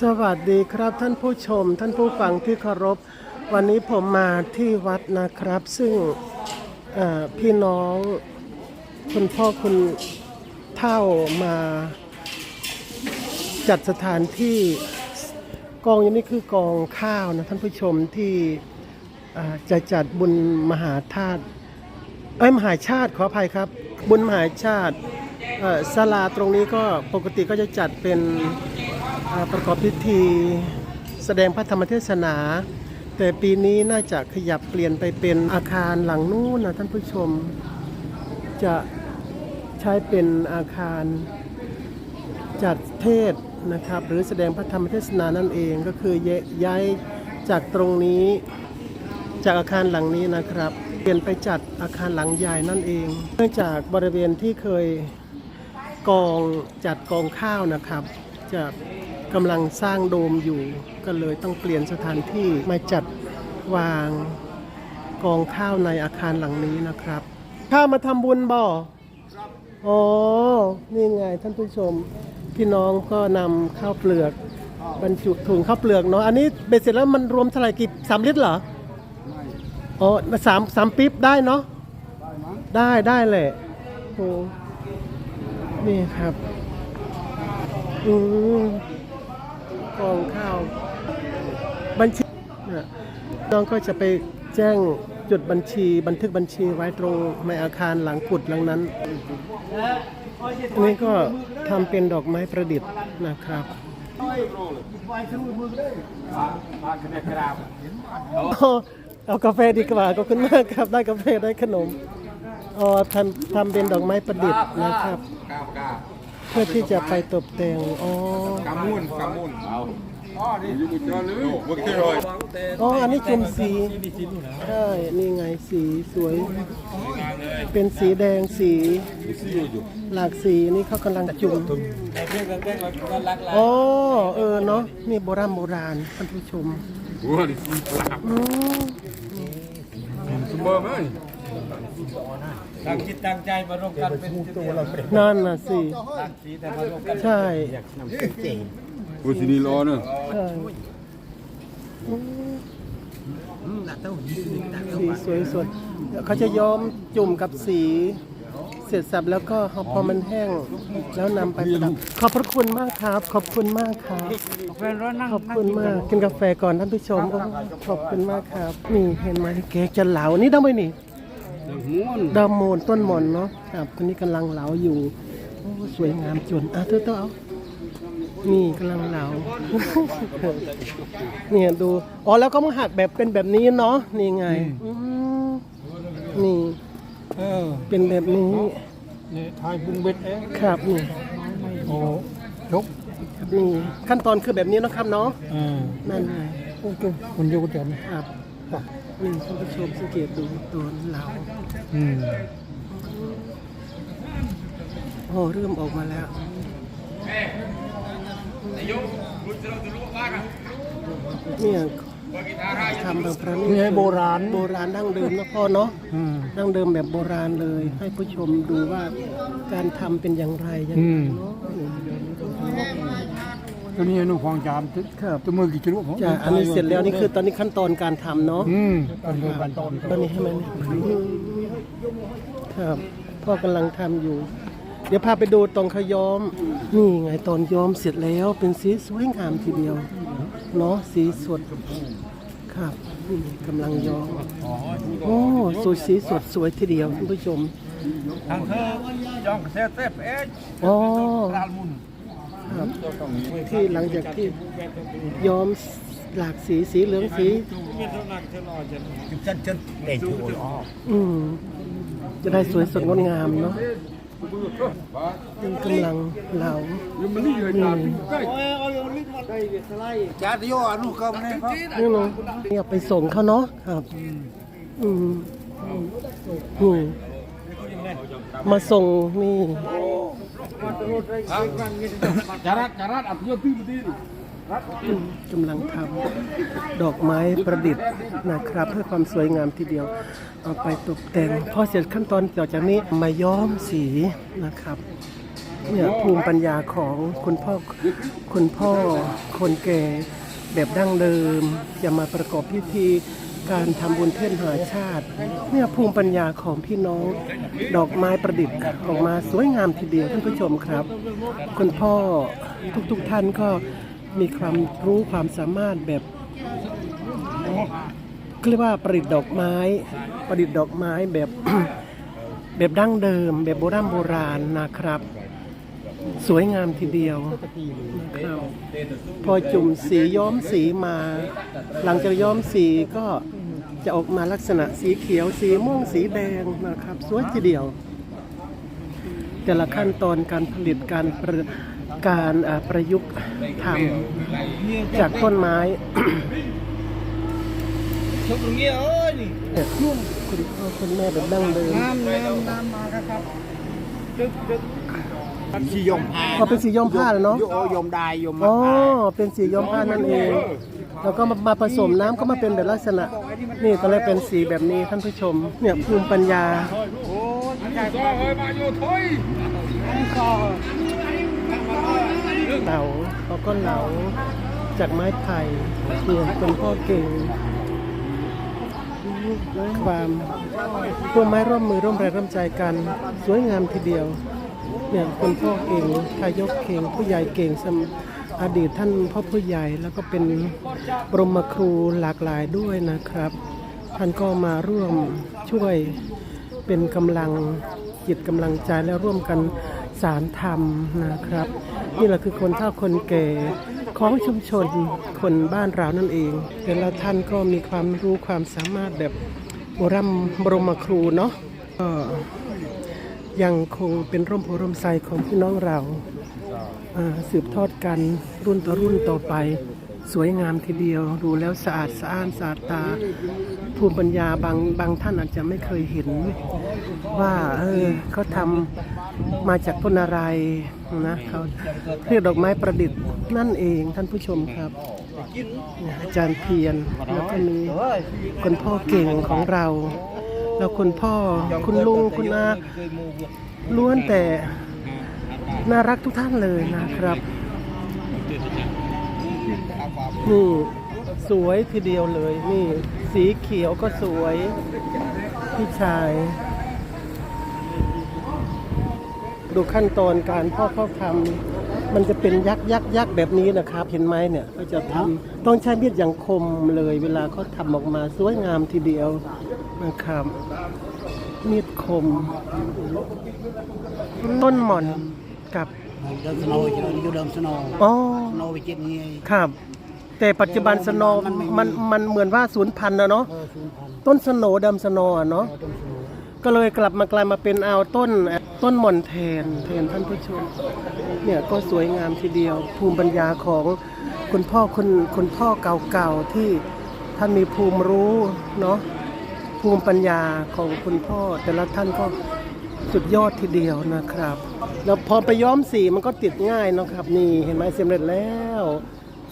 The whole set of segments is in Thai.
สวัสดีครับท่านผู้ชม ท่านผู้ฟังที่เคารพ วันนี้ผมมาที่วัดนะครับ ซึ่งพี่น้องคุณพ่อคุณเท่ามาจัดสถานที่กองย่างนี้คือกองข้าวนะท่านผู้ชมที่จะจัดบุญมหาธาตุเอ้มหาชาติขออภัยครับ บุญมหาชาติ ศาลาตรงนี้ก็ปกติก็จะจัดเป็นประกอบพิธีแสดงพระธรรมเทศนา แต่ปีนี้น่าจะขยับเปลี่ยนไปเป็นอาคารหลังนู้นนะท่านผู้ชมจะใช้เป็นอาคารจัดเทศนะครับ หรือแสดงพระธรรมเทศนานั่นเองก็คือยย้ายจากตรงนี้จากอาคารหลังนี้นะครับ เปลี่ยนไปจัดอาคารหลังใหญ่นั่นเอง เนื่องจากบริเวณที่เคย กองจัดกองข้าวนะครับ จะกำลังสร้างโดมอยู่ ก็เลยต้องเปลี่ยนสถานที่มาจัดวางกองข้าวในอาคารหลังนี้นะครับ ข้ามาทำบุญบ่อ๋อ นี่ไงท่านผู้ชม พี่น้องก็นำข้าวเปลือก บรรจุถุงข้าวเปลือกเนาะ อันนี้เบ็ดเสร็จแล้วมันรวมเท่าไหร่กี่สามลิตรเหรอ ไม่อ๋อสามสามปิ๊บได้เนาะ ได้ได้แหละโอ้ นี่ครับอืมกองข้าวบัญชีน้องก็จะไปแจ้งจุดบัญชีบันทึกบัญชีไว้ตรงในอาคารหลังกุดหลังนั้นอันนี้ก็ทำเป็นดอกไม้ประดิษฐ์นะครับเอาเอากาแฟดีกว่าขอบคุณมากครับ ได้กาแฟได้ขนม อ๋อทำทำเป็นดอกไม้ประดิษฐ์นะครับก้าวก้าวเพื่อที่จะไปตกแต่งอ๋อกำมุนกำมุนเอาอ๋อนี่อยู่บุญเจริญบุญเจริญอ๋ออันนี้จุ่มสีใช่นี่ไงสีสวย เป็นสีแดงสี หลากสีนี่เขากำลังจุ่มอ๋อเออเนาะนี่โบราณโบราณท่านผู้ชมวัวนี่ปลาอืมสมบูรณ์ไหม ตั้งจิตตั้งใจมารวมกันเป็นตัวเราเป็นนั่นน่ะสิ ตั้งสีแต่มารวมกันใช่บุญสินีรอเนอะใช่สีสวยสวยเขาจะย้อมจุ่มกับสี เสร็จสับแล้วก็พอมันแห้ง แล้วนำไปประดับขอบพระคุณมากครับ ขอบคุณมากครับ แฟนร้อนนั่งขอบคุณมากกินกาแฟก่อนท่านผู้ชมโอ้ขอบคุณมากครับ นี่เห็นไหมเค้กจะเหลานี่ดำไปนี่ ดำโมนต้นหมอนเนาะครับตอนนี้กำลังเหลาอยู่โอ้สวยงามจนอะเธอต้องเอานี่กำลังเหลาเนี่ยดูอ๋อแล้วก็มาหักแบบเป็นแบบนี้เนาะนี่ไงอืมนี่เออเป็นแบบนี้นี่ทายบุงเบ็ดเองครับนี่โอ้ยกนี่ขั้นตอนคือแบบนี้นะครับเนาะเออนั่นไงโอ้ยมันอยู่เต็มครับ นี่ท่านผู้ชมสังเกตดูตัวเหลาอืมโอ้เริ่มออกมาแล้วเนี่ยทำแบบประณีนี่ตให้โบราณโบราณดั้งเดิมนะพ่อเนาะอืมดั้งเดิมแบบโบราณเลย ให้ผู้ชมดูว่าการทำเป็นอย่างไรอย่างอืไรมเนาะ ตัวนี้นุ่งฟองจามตึ๊ดครับ ตัวมือกี่กิโลผมจ้ะอันนี้เสร็จแล้วนี่คือตอนนี้ขั้นตอนการทำเนาะอืมเป็นขั้นตอนตอนนี้ให้ไหมเนี่ยครับพ่อกำลังทำอยู่ เดี๋ยวพาไปดูตรงเขาย้อม นี่ไงตอนย้อมเสร็จแล้วเป็นสีสวยงามทีเดียวเนาะสีสดครับนี่กำลังย้อมโอ้สวยสีสดสวยทีเดียวท่านผู้ชม ทางเธอยองเซเซฟเอชอ๋อลาลมุน ครับที่หลังจากที่ย้อมหลากสีสีเหลืองสีจนจนเด็กอยู่อ๋ออืมจะได้สวยสดงดงามเนาะนี่กำลังเหลานี่จ้าดิโยอนุก็ไม่ได้นี่เนาะนี่เอาไปส่งเขาเนาะครับ อืมอืมมาส่งนี่ จารัดจารัดอัพยศที่บุตรอืมกำลังทำดอกไม้ประดิษฐ์นะครับ เพื่อความสวยงามทีเดียวเอาไปตกแต่งพอเสร็จขั้นตอนต่อจากนี้มาย้อมสีนะครับเนี่ยภูมิปัญญาของคุณพ่อคุณพ่อคนแก่แบบดั้งเดิม จะมาประกอบพิธี การทำบุญเทศมหาชาติเนี่ยภูมิปัญญาของพี่น้อง ดอกไม้ประดิษฐ์ออกมาสวยงามทีเดียวท่านผู้ชมครับ คุณพ่อทุกๆท่านก็มีความรู้ความสามารถแบบเรียกว่าประดิษฐ์ดอกไม้ ประดิษฐ์ดอกไม้แบบ แบบดั้งเดิม แบบโบราณโบราณนะครับ สวยงามทีเดียวนะครับพอจุ่มสีย้อมสีมา หลังจากย้อมสีก็จะออกมาลักษณะสีเขียวสีม่วงสีแดงนะครับ สวยทีเดียว แต่ละขั้นตอนการผลิตการประการประยุกต์ทำจากต้นไม้ชุบตรงนี้เอ้ยนี่คุณพ่อคุณแม่แบบดั้งเดิมน้ำน้ำน้ำมาครับดึกดึก สียมผ้าก็เป็นสีย้อมผ้าแล้วเนาะโยยมได้ยมอ๋มาอผ้าเป็นสีย้อมผ้านั่นเอง แล้วก็มามาผสมน้ำก็มาเป็นแบบลักษณะ นี่ก็เลยเป็นสีแบบนี้ท่านผู้ชม เนี่ยภูมิปัญญาโอ้ยซอเฮ้ยมาอยู่ถอยเหลาเขาก็เหลาจากไม้ไผ่เนี่ยเป็นพ่อเก่งความร่วมไม้ร่วมมือร่วมแรงร่วมใจกัน สวยงามทีเดียว เนี่ยคุณพ่อเก่งทายกเก่งผู้ใหญ่เก่งสมอดีตท่านพ่อผู้ใหญ่แล้วก็เป็นบรมครูหลากหลายด้วยนะครับ ท่านก็มาร่วมช่วยเป็นกำลังจิตกำลังใจและร่วมกันสารธรรมนะครับ นี่แหละคือคนเฒ่าคนแก่ของชุมชนคนบ้านเรานั่นเองแต่ละท่านก็มีความรู้ความสามารถแบบบรมบรมครูเนาะ ยังคงเป็นร่มโพร่มไทรของพี่น้องเราสืบทอดกันรุ่นต่อรุ่นต่อไป สวยงามทีเดียว ดูแล้วสะอาดสะอ้านสะอาดตา ภูมิปัญญาบางบางท่านอาจจะไม่เคยเห็น ว่าเออเขาทำมาจากต้นอะไรนะเขาเรียกดอกไม้ประดิษฐ์นั่นเองท่านผู้ชมครับอาจารย์เพียรแล้วก็มีคุณพ่อเก่งของเรา แล้วคุณพ่อคุณลุงคุณอาล้วนแต่น่ารักทุกท่านเลยนะครับนี่สวยทีเดียวเลยนี่ สีเขียวก็สวยพี่ชาย ดูขั้นตอนการพ่อเขาทำมันจะเป็นยักษ์ยักษ์ยักษ์แบบนี้นะครับ เห็นไหมเนี่ยก็จะทำต้องใช้มีดอย่างคมเลย เวลาเขาทำออกมาสวยงามทีเดียว นะครับ มีดคม ต้นหม่อนกับเดิมสโนว์อยู่เดิมสโนว์อ๋อสโนว์ไปเจ็บงี้ครับ แต่ปัจจุบันสโนว์มันไม่มีมันมันเหมือนว่าศูนย์พันธุ์นะเนาะเออศูนย์พันต้นสโนว์ดำสโนว์อะเนาะเดิมสโนว์ก็เลยกลับมากลายมาเป็นเอาต้นต้นหม่อนแทนแทนท่านผู้ชมเนี่ยก็สวยงามทีเดียว ภูมิปัญญาของคุณพ่อคุณคุณพ่อเก่าๆที่ท่านมีภูมิรู้เนาะ ภูมิปัญญาของคุณพ่อ แต่ละท่านก็สุดยอดทีเดียวนะครับ แล้วพอไปย้อมสีมันก็ติดง่ายเนาะครับ นี่เห็นไหมเสร็จแล้ว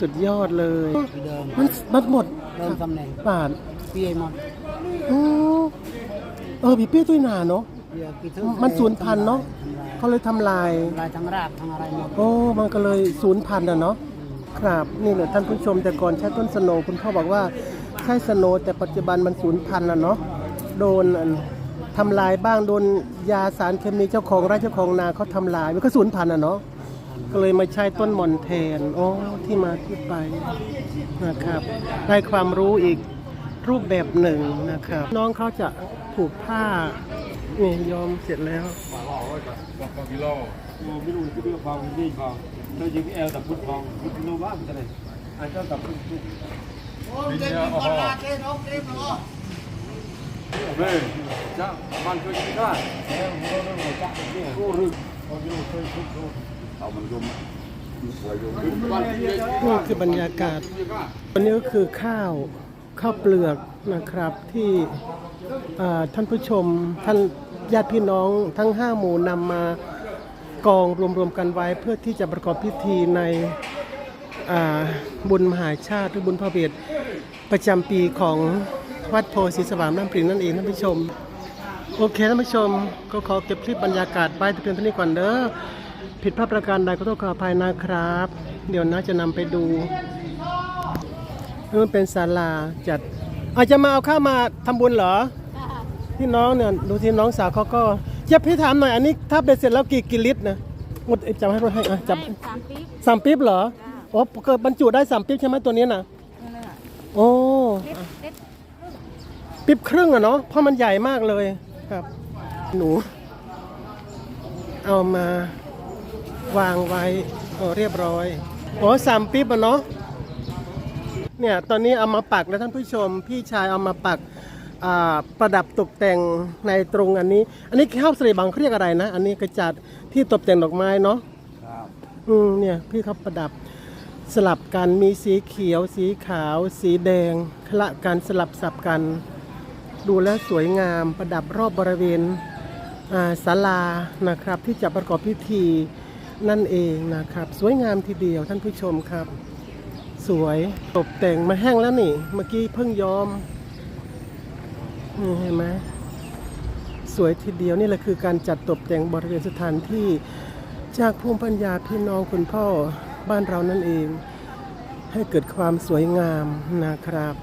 สุดยอดเลย เดิมมันมันหมดเดิมตำแหน่งบาทพี่ไอ้มอนอือเออพี่เปี้ยตุ้ยหนาเนาะ เดี๋ยวกี่ทึ่งมันสูญพันธุ์เนาะ เขาเลยทำลาย ลายทั้งรากทั้งอะไรหมดโอ้ มันก็เลยสูญพันธุ์อะเนาะ ครับ นี่แหละท่านผู้ชมแต่ก่อนใช้ต้นสโนว์คุณพ่อบอกว่า ใช้สโนว์แต่ปัจจุบันมันสูญพันธุ์อะเนาะโดนอันทำลายบ้างโดนยาสารเคมีเจ้าของไร่เจ้าของนาเขาทำลายมันก็สูญพันธุ์อะเนาะก็เลยมาใช้ต้นหม่อนแทนอ๋อที่มาที่ไปนะครับได้ความรู้อีกรูปแบบหนึ่งนะครับ น้องเขาจะผูกผ้านี่ยอมเสร็จแล้วบอกกิโลไม่รู้ที่เรื่องฟังนี่ฟังเธอยิงแอลแต่พุทธฟังพุทธโนบ้างจะไหนอันเจ้าแต่พุทธดิ นเนี่ยโอ้โหเจ้าบ้านเคยกินกูรึเอามันยมนี่คือบรรยากาศวันนี้ก็คือข้าวข้าวเปลือกนะครับที่ท่านผู้ชมท่านญาติพี่น้องทั้ง 5 หมู่นำมากองรวมๆกันไว้เพื่อที่จะประกอบพิธีใน บุญมหาชาติหรือบุญพระเวทประจำปีของวัดโพธิสว่างน้ำปริงนั่นเองท่านผู้ชม โอเคท่านผู้ชม ก็ขอเก็บคลิปบรรยากาศไว้แต่เพียงเท่านี้ก่อนเด้อผิดพลาดประการใดก็ต้องขออภัยนะครับ เดี๋ยวน้าจะนำไปดูนี่มันเป็นศาลาจัดอาจจะมาเอาข้าวมาทำบุญเหรอที่น้องเนี่ยดูที่น้องสาวเขาก็เจ็บพี่ถามหน่อยอันนี้ถ้าเป็นเสร็จแล้วกี่กิลิตรนะหมดจำให้ให้อะจไม่สามปีำสามปิ๊บเหรอ โอ้เกิดบรรจุได้สามปิ๊บใช่ไหมตัวนี้น่ะนั่นแหละโอ้เล็ดเล็ดปิ๊บครึ่งอะเนาะเพราะมันใหญ่มากเลยครับ หนู เอามาวางไว้โอ้เรียบร้อยโอ้สามปิ๊บอะเนาะเนี่ยตอนนี้เอามาปักแล้วท่านผู้ชม พี่ชายเอามาปักอ่าประดับตกแต่งในตรงอันนี้ อันนี้ข้าวสลีบางเขาเรียกอะไรนะ อันนี้กระจัดที่ตกแต่งดอกไม้เนาะ ครับ อืมเนี่ยพี่เขาประดับ สลับกันมีสีเขียว สีขาว สีแดงคละกันสลับสับกัน ดูแลสวยงามประดับรอบบริเวณศาลานะครับ ที่จะประกอบพิธีนั่นเองนะครับ สวยงามทีเดียวท่านผู้ชมครับ สวยตกแต่งมาแห้งแล้วนี่ เมื่อกี้เพิ่งย้อมนี่เห็นไหมสวยทีเดียวนี่แหละคือการจัดตกแต่งบริเวณสถานที่จากภูมิปัญญาพี่น้องคุณพ่อ บ้านเรานั่นเอง ให้เกิดความสวยงามนะครับ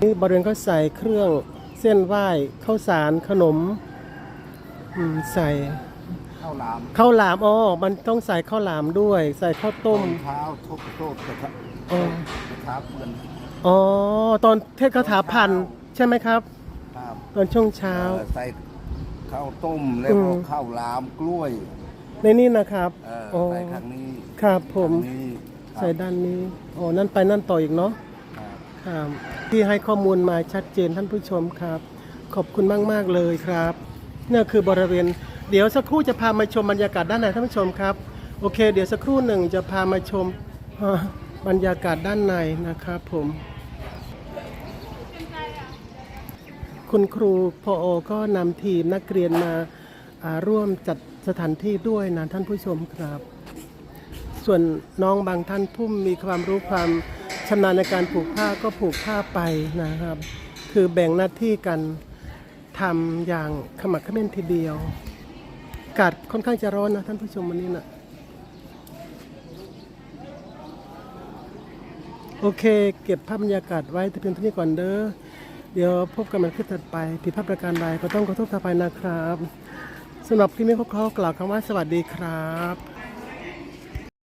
นี่บริเวณเขาใส่เครื่องเส้นไหว้ข้าวสารขนมอืมใส่ข้าวหลามข้าวหลามอ๋อมันต้องใส่ข้าวหลามด้วย ใส่ข้าวต้มเท้าทุบโทษกระทะอ๋อกระทะเปื้อนอ๋อตอนเทศคาถาพันใช่ไหมครับครับตอนช่วงเช้าเออใส่ข้าวต้มแล้วก็อืมข้าวหลามกล้วย ในนี้นะครับเอออ๋อใส่ครั้งนี้ครับผมครั้งนี้ครับใส่ด้านนี้อ๋อนั่นไปนั่นต่ออีกเนาะ ครับครับที่ให้ข้อมูลมาชัดเจนท่านผู้ชมครับ ขอบคุณมาก ๆ เลยครับนี่คือบริเวณ เดี๋ยวสักครู่จะพามาชมบรรยากาศด้านในท่านผู้ชมครับ โอเค เดี๋ยวสักครู่หนึ่งจะพามาชมอ่าบรรยากาศด้านในนะครับผม คุณครูพออก็นำทีมนักเรียนมาอ่าร่วมจัด สถานที่ด้วยนะท่านผู้ชมครับ ส่วนน้องบางท่านผู้มีความรู้ความชำนาญในการผูกผ้าก็ผูกผ้าไปนะครับ คือแบ่งหน้าที่กันทำอย่างขมักขม้นทีเดียวอากาศค่อนข้างจะร้อนนะท่านผู้ชมวันนี้นะโอเค เก็บภาพบรรยากาศไว้แต่เพียงเท่านี้ก่อนเด้อเดี๋ยวพบกันใหมันคลิปถัดไปผิดพลาดประการใดก็ต้องขอโทษต่อไปนะครับ สำหรับคลิปนี้พวกเขากล่าวคำว่าสวัสดีครับ